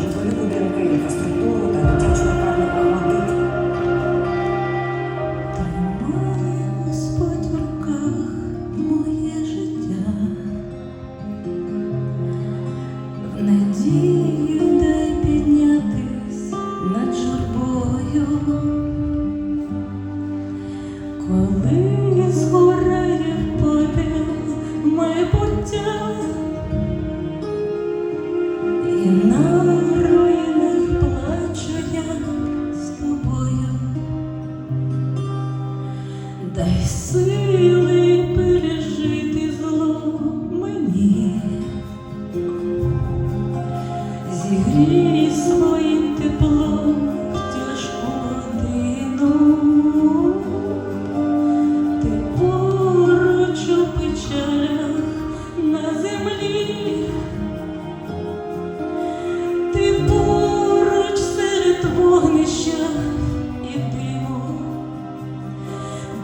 житлові будинки, інфраструктури. сили пережити зло мені, зігрій своїм теплом тяжку годину, ти поруч у печалях на землі. Ти поруч серед вогнища.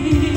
here.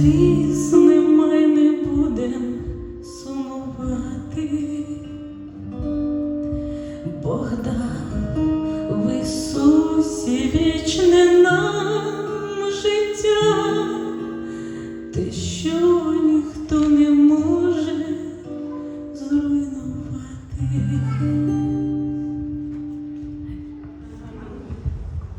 сліз немає, не будем сумувати, Богдан в Ісусі вічне.